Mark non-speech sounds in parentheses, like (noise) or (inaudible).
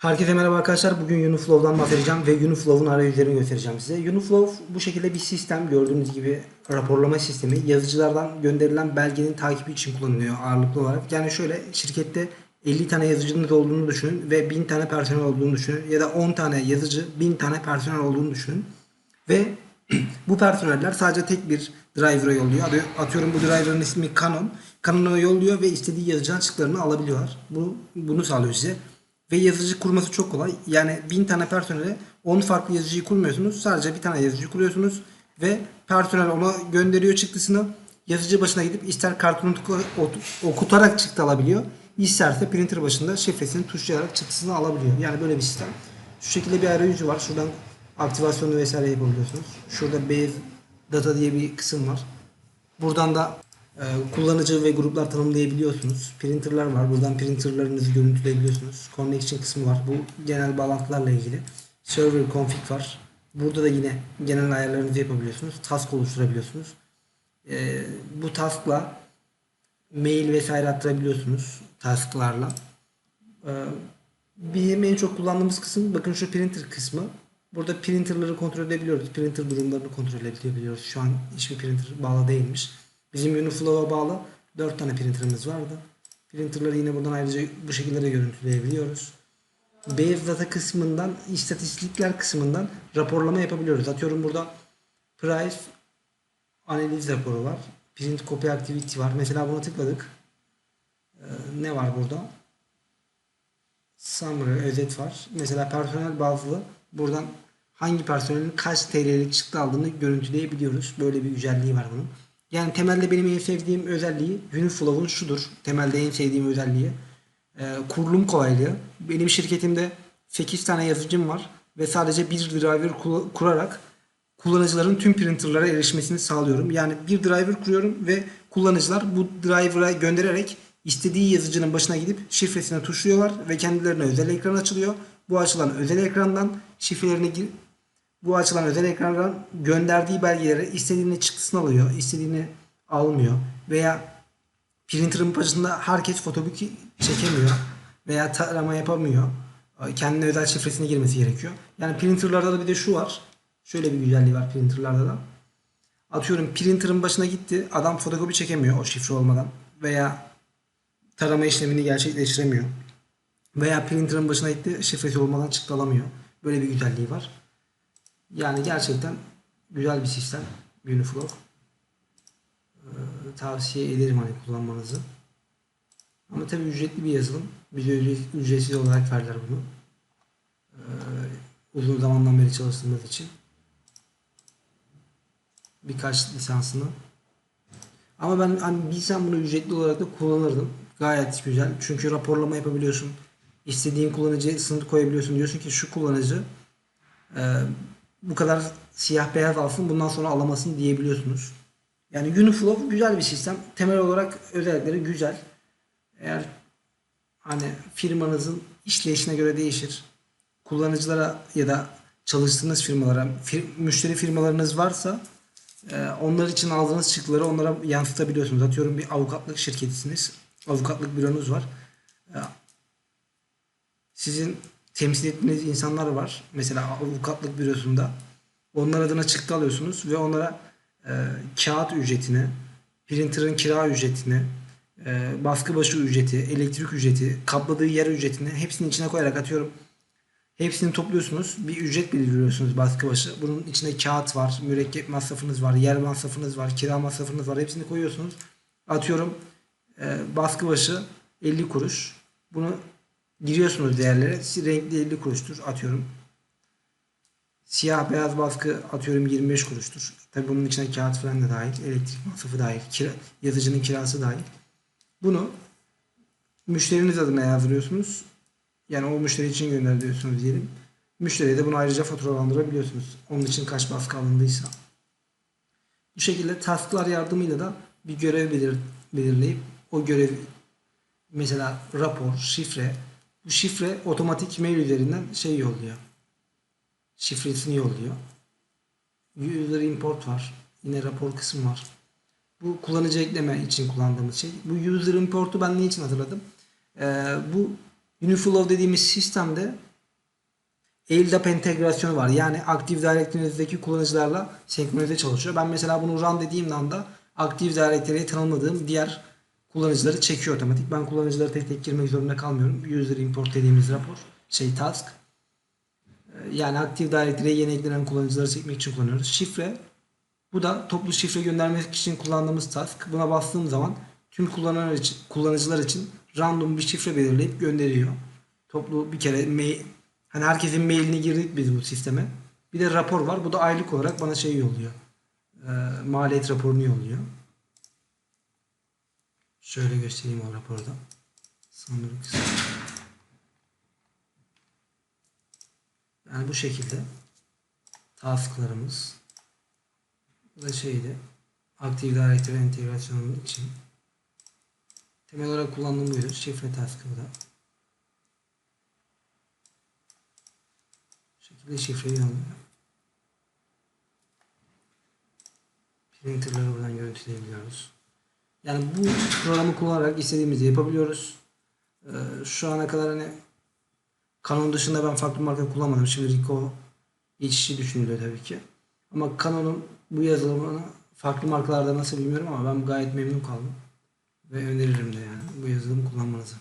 Herkese merhaba arkadaşlar. Bugün Uniflow'dan bahsedeceğim ve Uniflow'un arayüzlerini göstereceğim size. Uniflow bu şekilde bir sistem. Gördüğünüz gibi raporlama sistemi. Yazıcılardan gönderilen belgenin takibi için kullanılıyor ağırlıklı olarak. Yani şöyle şirkette 50 tane yazıcınız olduğunu düşünün ve 1000 tane personel olduğunu düşünün. Ya da 10 tane yazıcı, 1000 tane personel olduğunu düşünün. Ve (clears throat) bu personeller sadece tek bir driver'a yolluyor. Atıyorum bu driver'ın ismi Canon. Canon'a yolluyor ve istediği yazıcı açıklarını alabiliyorlar. Bu, bunu sağlıyor size. Ve yazıcı kurması çok kolay. Yani 1000 tane personele 10 farklı yazıcıyı kurmuyorsunuz. Sadece bir tane yazıcı kuruyorsunuz. Ve personel ona gönderiyor çıktısını. Yazıcı başına gidip ister kartonu okutarak çıktı alabiliyor. İsterse printer başında şifresini tuşlayarak çıktısını alabiliyor. Yani böyle bir sistem. Şu şekilde bir arayüzü var. Şuradan aktivasyonu vesaire yapabiliyorsunuz. Şurada base data diye bir kısım var. Buradan da kullanıcı ve gruplar tanımlayabiliyorsunuz. Printerlar var. Buradan printerlarınızı görüntüleyebiliyorsunuz. Connection kısmı var. Bu genel bağlantılarla ilgili. Server config var. Burada da yine genel ayarlarınızı yapabiliyorsunuz. Task oluşturabiliyorsunuz. E, bu taskla mail vesaire attırabiliyorsunuz tasklarla. E, bizim en çok kullandığımız kısım bakın şu printer kısmı. Burada printerları kontrol edebiliyoruz. Printer durumlarını kontrol edebiliyoruz. Şu an hiçbir printer bağlı değilmiş. Bizim Uniflow'a bağlı 4 tane printerımız vardı. Printerları yine buradan ayrıca bu şekilde de görüntüleyebiliyoruz. Base data kısmından, istatistikler kısmından raporlama yapabiliyoruz. Atıyorum burada price analiz raporu var. Print copy activity var. Mesela buna tıkladık. Ee, ne var burada? Summary, özet var. Mesela personel bazlı buradan hangi personelin kaç TL'lik çıktı aldığını görüntüleyebiliyoruz. Böyle bir güzelliği var bunun. Yani temelde benim en sevdiğim özelliği Uniflow'un şudur. Temelde en sevdiğim özelliği. Ee, kurulum kolaylığı. Benim şirketimde 8 tane yazıcım var ve sadece bir driver kurarak kullanıcıların tüm printerlara erişmesini sağlıyorum. Yani bir driver kuruyorum ve kullanıcılar bu driver'a göndererek istediği yazıcının başına gidip şifresini tuşluyorlar ve kendilerine özel ekran açılıyor. Bu açılan özel ekrandan şifrelerini bu açılan özel ekrandan gönderdiği belgeleri istediğini çıktısını alıyor, istediğini almıyor veya printer'ın başında herkes fotokopi çekemiyor veya tarama yapamıyor. Kendine özel şifresini girmesi gerekiyor. Yani printerlarda da bir de şu var. Şöyle bir güzelliği var printerlarda da. Atıyorum printer'ın başına gitti. Adam fotokopi çekemiyor o şifre olmadan. Veya tarama işlemini gerçekleştiremiyor. Veya printer'ın başına gitti. Şifresi olmadan çıktı alamıyor. Böyle bir güzelliği var. Yani gerçekten güzel bir sistem Uniflow. Ee, tavsiye ederim hani kullanmanızı. Ama tabii ücretli bir yazılım. Bize ücret- ücretsiz olarak verdiler bunu. Ee, uzun zamandan beri çalıştığımız için. Birkaç lisansını. Ama ben hani bilsem bunu ücretli olarak da kullanırdım. Gayet güzel. Çünkü raporlama yapabiliyorsun. İstediğin kullanıcıya sınır koyabiliyorsun. Diyorsun ki şu kullanıcı e, bu kadar siyah beyaz alsın bundan sonra alamasın diyebiliyorsunuz. Yani Uniflow güzel bir sistem. Temel olarak özellikleri güzel. Eğer hani firmanızın işleyişine göre değişir. Kullanıcılara ya da çalıştığınız firmalara, fir- müşteri firmalarınız varsa e, onlar için aldığınız çıktıları onlara yansıtabiliyorsunuz. Atıyorum bir avukatlık şirketisiniz. Avukatlık büronuz var. E, sizin temsil ettiğiniz insanlar var. Mesela avukatlık bürosunda. Onlar adına çıktı alıyorsunuz ve onlara e, kağıt ücretini, printer'ın kira ücretini, e, baskı başı ücreti, elektrik ücreti, kapladığı yer ücretini hepsinin içine koyarak atıyorum. Hepsini topluyorsunuz. Bir ücret belirliyorsunuz baskı başı. Bunun içinde kağıt var, mürekkep masrafınız var, yer masrafınız var, kira masrafınız var. Hepsini koyuyorsunuz. Atıyorum e, baskı başı 50 kuruş. Bunu giriyorsunuz değerlere. Renkli 50 kuruştur atıyorum. Siyah beyaz baskı atıyorum 25 kuruştur. Tabi bunun içine kağıt falan da dahil. Elektrik masrafı dahil. Kira, yazıcının kirası dahil. Bunu müşteriniz adına yazdırıyorsunuz. Yani o müşteri için gönderiyorsunuz diyelim. Müşteriye de bunu ayrıca faturalandırabiliyorsunuz. Onun için kaç baskı alındıysa. Bu şekilde tasklar yardımıyla da bir görev belir, belirleyip o görev mesela rapor, şifre bu şifre otomatik mail üzerinden şey yolluyor. Şifresini yolluyor. User import var. Yine rapor kısmı var. Bu kullanıcı ekleme için kullandığımız şey. Bu user import'u ben niçin hatırladım? Ee, bu Uniflow dediğimiz sistemde AirDAP entegrasyonu var. Yani Active Directory'nizdeki kullanıcılarla senkronize çalışıyor. Ben mesela bunu run dediğim anda Active Directory'ye tanımladığım diğer kullanıcıları çekiyor otomatik. Ben kullanıcıları tek tek girmek zorunda kalmıyorum. User import dediğimiz rapor, şey task. Ee, Yani Active Directory'ye yeni eklenen kullanıcıları çekmek için kullanıyoruz. Şifre bu da toplu şifre göndermek için kullandığımız task. Buna bastığım zaman tüm kullanıcılar için, kullanıcılar için random bir şifre belirleyip gönderiyor. Toplu bir kere mail, hani herkesin mailini girdik biz bu sisteme. Bir de rapor var. Bu da aylık olarak bana şey yolluyor. Ee, maliyet raporunu yolluyor. Şöyle göstereyim o raporda. Sanırım kısa. Yani bu şekilde tasklarımız bu da şeydi. Active Directory entegrasyonunun için. Temel olarak kullandığım buydu. Şifre taskı da. Bu şekilde şifreyi yolluyor. Printerları buradan görüntüleyebiliyoruz. Yani bu programı kullanarak istediğimizi yapabiliyoruz. Ee, şu ana kadar hani Canon dışında ben farklı marka kullanmadım. Şimdi Ricoh geçişi düşünülüyor tabii ki. Ama Canon'un bu yazılımını farklı markalarda nasıl bilmiyorum ama ben gayet memnun kaldım. Ve öneririm de yani bu yazılımı kullanmanızı.